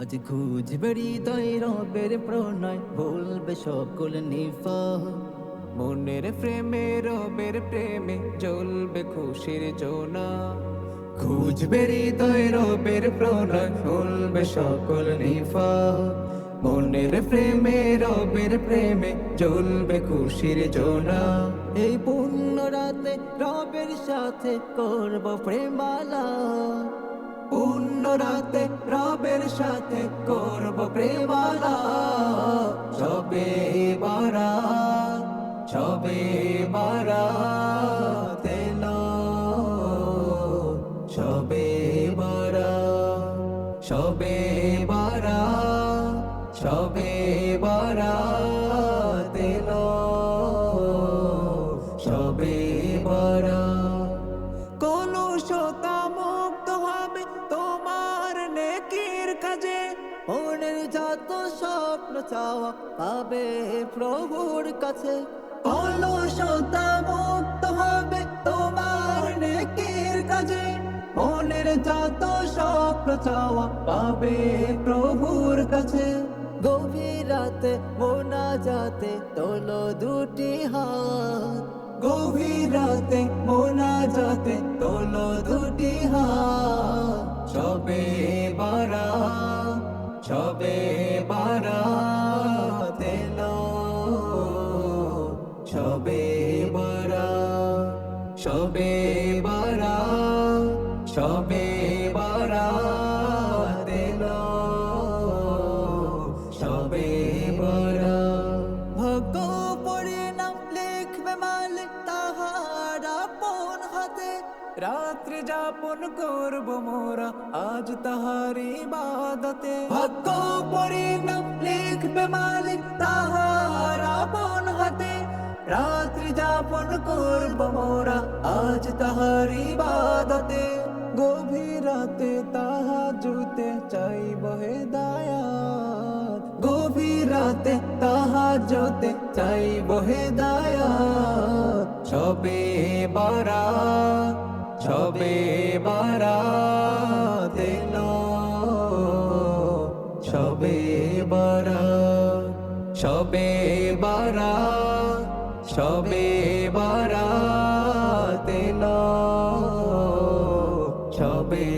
আজ খুঁজবে হৃদয় রবের প্রণয়, বলবে সকল নিফা মনের প্রেমে, রবের প্রেমে জ্বলবে খুশির জোনা। খুঁজবে হৃদয় রবের প্রণয়, বলবে সকল নিফা মনের প্রেমে, রবের প্রেমে জ্বলবে খুশির জোনা। এই পূর্ণ রাতে রবের সাথে করব প্রেমালা পূর্ণ রাতে রবের সাথে করব প্রেমালা। সবে বারা সবে বারা, তেল। সবে বারা সবে বারা সবে বারা, তেল। সবে বারা। মনের যত স্বপ্ন চাওয়া পাবে প্রভুর কাছে। অলসতা মুক্ত হবে তোমার নেকির কাজে। মনের যত স্বপ্ন চাওয়া পাবে প্রভুর কাছে। গভীর রাতে মোনা যাতে তোলো দুটি হাত। গভীর রাতে মোনা যাতে তোলো দুটি হাত। সবে বারা সবে বারা তেল সবে বারা সবে বারা সবে বারা তেল সবে বারা ভাগ্য পরিণাম লিখবে মালিক তাহার আপন হাতে। রাত্রি যাপন করব মোরা, আজ তাহার ইবাদতে। ভাগ্য পরিণাম লিখবে মালিক তাহার আপন হাতে। রাত্রি যাপন করব মোরা, আজ তাহার ইবাদতে। গভীর রাতে তাহা জুতে চাইব হেদায়াত গভীর রাতে তাহা জোতে চাই বহে হেদায়াত সবে বারা সবে বারাত এলো সবে বারাত সবে বারাত সবে বারাত এলো সবে